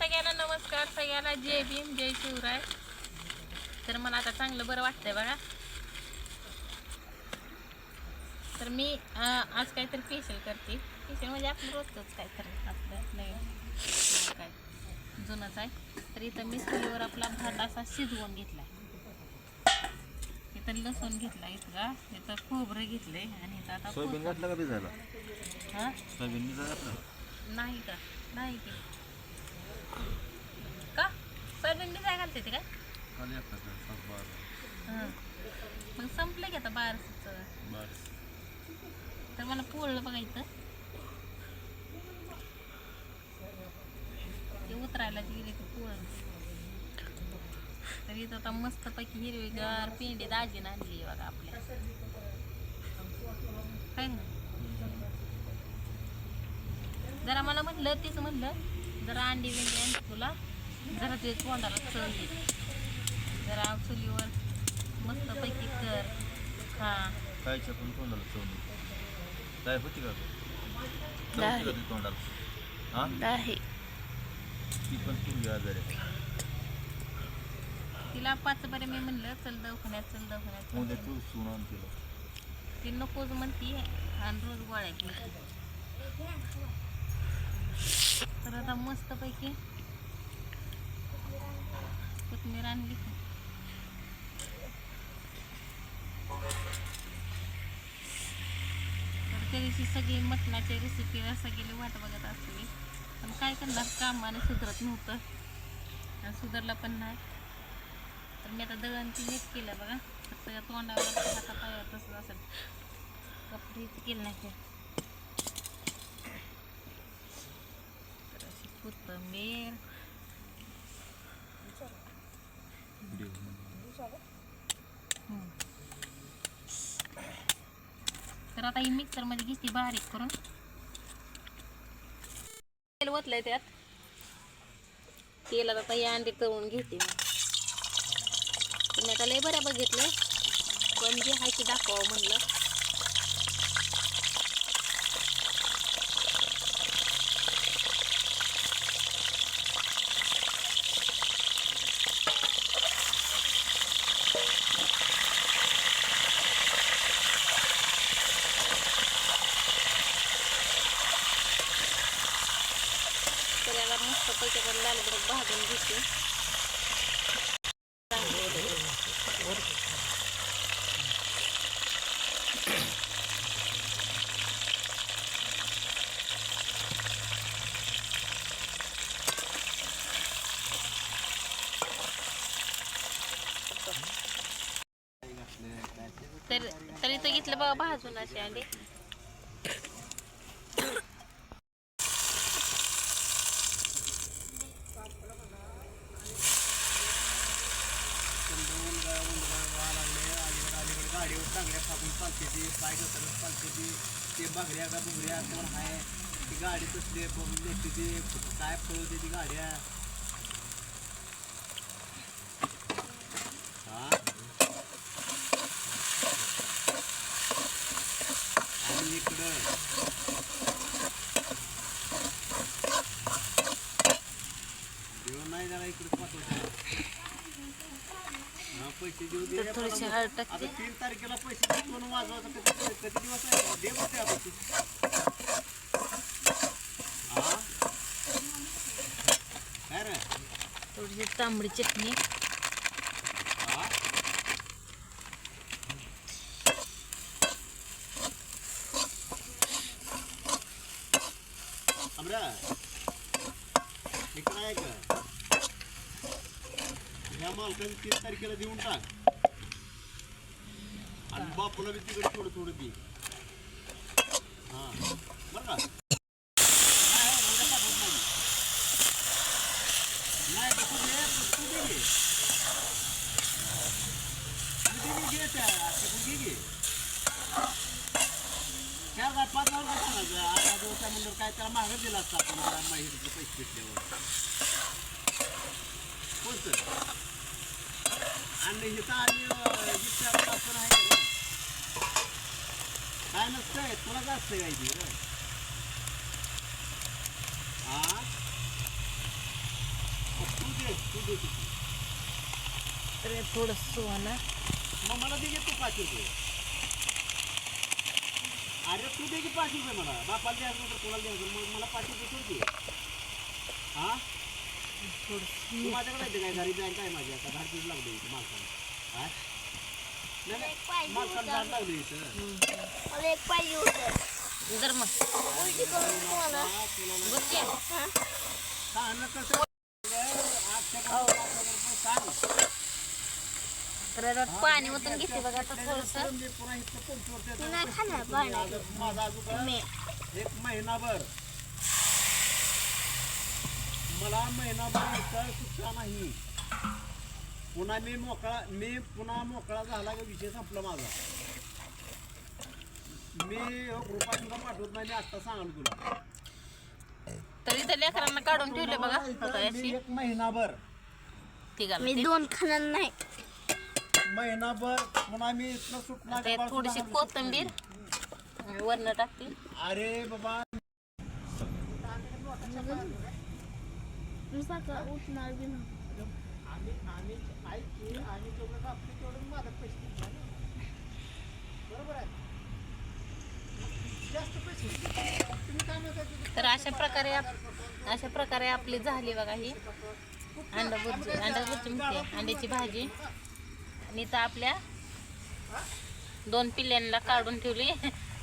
सगळ्यांना नमस्कार सगळ्यांना जय भीम जय शिवराय. तर मला आता चांगलं बरं वाटतंय बघा. तर मी आज काहीतरी फेशियल करते. फेशियल म्हणजे आपलं रोजच काहीतरी आपलं नवीन काय जुनंच आहे. तर इथं मी चुलीवर आपला भात असा शिजवून घेतला इथं लसूण घेतला इथं इथं खोबरं घेतलंय आणि इथं आता सोयाबीन घातलं का भिजायला? हा? सोयाबीन नाही का? नाही की. का? सोयाबीन बी काय घालते ते काय? हं. मग संपलं की आता बारसचं. बारा तर मला पोळलं बघा इथं. ते उतरायला गेले ते पोळलं तर इथं आता मस्तपैकी हिरवीगार पेंडी दाजीनं आणली बघा आपल्या. काय ना? जरा मला म्हटलं तीच म्हटलं. जरा अंडी बिंडी आण तुला. जरा ते तोंडाला चव येईल जरा चुलीवर मस्तपैकी कर. हा कायच्या पण तोंडाला चव नाही. काय होती का गं? चव होती का ती तोंडाला? हा? नाही ती पण पूर्वी आजारी आहे. तिला पाच बरे मी म्हणलं चल दवाखान्यात चल दवाखान्यात. उद्या चल. तू सून आण तिला. ती नकोच म्हणती आणि रोज गोळ्या घेते तर आता मस्तपैकी कोथमीर आणली. तर त्या दिवशी सगळी मटणाच्या रेसिपीला सगळी वाट बघत असली पण काय करणार? कामाने सुधरत नव्हतं. आणि सुधरलं पण नाही. तर मी आता दळणची नीट केलं बघा. तर सगळ्या तोंडावर हाता पायावर तसंच असेल. कपडे केलं नाही ते तर अशी कोथिंबीर mm. तर आता ही मिक्सरमध्ये घेते बारीक करून. तेल ओतलंय त्यात. तेलात आता ही अंडी तळून घेते मी. तुम्ही आता लय बऱ्या बघितलं पण जे आहे ते दाखवावं म्हणलं तर याला मस्त पैकी लाल बरं भाजून घेते चांगलं होतं. तर तरी तर घेतलं बघा भाजून असे अंडे. गाडीवर चांगल्या चालते ती पाय घसरत चालते ती ते बघड्या का बुगड्या कोण आहे ती गाडी कसली नेते ती काय फळवते ती गाड्या हा आणि इकडं देऊन नाही जरा इकडे पाठवतो हा, पैसे देऊ दे तर थोडीशी. हळद टाकते तीन तारखेला पैसे कधी दिवस आहे? दे बघते हा? रे? थोडीशी तांबडी चटणी. मालकाने तीन तारखेला देऊन टाक. आणि बापूला बी तिकडे थोडं थोडं दे हा. बरं का? नाही, उद्या नाही. दे तू दे घे तू दे. घे त्या तू घे घे. चार पाच पाच हजार सांगायचं आता दिवसा काय त्याला मागं दिला असता आपण जरा पैसे भेटल्यावर कोणतं? आणि इथं आली विचार आपण आहे नसतंय तुला जास्त काय ती रे हा देते ती. तर हे थोडं सुहाना मग मला दे की तू पाच रुपये अरे तू दे की पाच रुपये मला बापाला द्यायचं तर कोणाला द्यायचं मग मला पाच रुपये सोड की हा तू माझ्याकडे येते काय? घरी जाईल काय माझ्या आता घरचीच लागली इथं माणसाला हा? एक पाहिजे जर मग उलटी करून तुम्हाला तर पाणी ओतून घेते बघा आता थोडस नाही खाणार पाणी माझा अजून एक महिनाभर मला महिनाभर सुट्टा नाही पुन्हा मी मोकळा मी पुन्हा मोकळा झाला का विषय संपला माझा. मी रुपया सुद्धा पाठवत नाही मी आत्ता सांगाल तुला. तर इथं लेकरांना काढून ठेवले बघा इथं आता मी अशी एक महिनाभर. तिघाला मी. दोन खाणार नाही. महिनाभर पुन्हा मी इथनं सुटणार आता यात थोडीशी कोथिंबीर आणि वरण टाकते. अरे बाबा. मी सकाळ उठणार बी नाही. आम्ही आम्ही ऐक की आम्ही तेवढं कापतो तेवढं माझं पैसे घेतले ना. बरोबर आहे. जास्त पैसे घेतले. तुम्ही काय म्हणता की तर अशा प्रकारे अशा प्रकारे आपली झाली बघा ही. अंडा बुर्जी अंडा बुर्जी म्हणते अंड्याची भाजी. आणि इथं आपल्या दोन पिल्ल्यांना काढून ठेवली.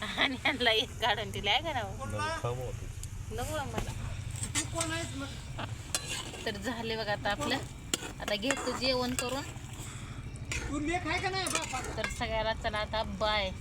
आणि यांना एक काढून ठेवली. आहे का ना हो? नको मला. तर झाले बघा आता आपलं. आता घेतो जेवण करून. तर सगळ्याला चला आता बाय.